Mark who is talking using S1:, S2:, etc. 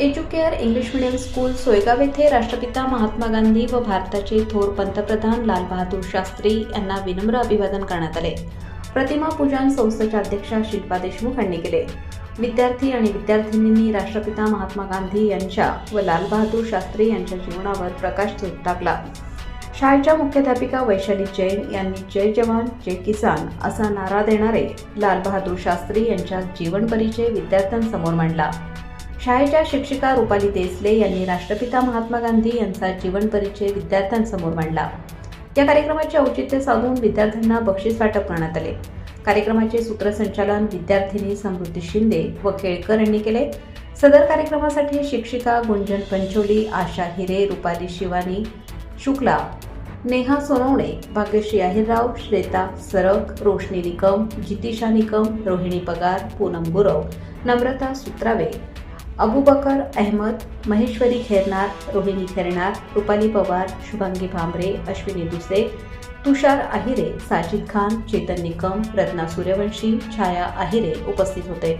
S1: Educare English medium school Soygaon येथे राष्ट्रपिता महात्मा गांधी व भारताचे थोर पंतप्रधान लालबहादूर शास्त्री यांना विनम्र अभिवादन करण्यात आले. प्रतिमा पूजन संस्थेच्या अध्यक्षा शिल्पा देशमुख यांनी केले. विद्यार्थी आणि विद्यार्थिनींनी राष्ट्रपिता महात्मा गांधी यांच्या व लालबहादूर शास्त्री यांच्या जीवनावर प्रकाश टाकला. शाळेच्या मुख्याध्यापिका वैशाली जैन यांनी जय जवान जय किसान असा नारा देणारे लालबहादूर शास्त्री यांच्या जीवन परिचय विद्यार्थ्यांसमोर मांडला. शाळेच्या शिक्षिका रुपाली देसले यांनी राष्ट्रपिता महात्मा गांधी यांचा जीवन परिचय विद्यार्थ्यांसमोर मांडला. या कार्यक्रमाचे औचित्य साधून विद्यार्थ्यांना बक्षीस वाटप करण्यात आले. कार्यक्रमाचे सूत्रसंचालन विद्यार्थिनी समृद्धी शिंदे व केळकर यांनी केले. सदर कार्यक्रमासाठी शिक्षिका गुंजन पंचोली आशा हिरे रुपाली शिवानी शुक्ला नेहा सोनवणे भाग्यश्री अहिरराव श्वेता सरक रोशनी निकम जितिशा निकम रोहिणी पगार पूनम गुरव नम्रता सुत्रावे अबुबकर अहमद महेश्वरी खेरनार रोहिणी खेरनार रुपाली पवार शुभांगी भांबरे अश्विनी दुसे तुषार आहिरे साजिद खान चेतन निकम रत्ना सूर्यवंशी छाया आहिरे उपस्थित होते.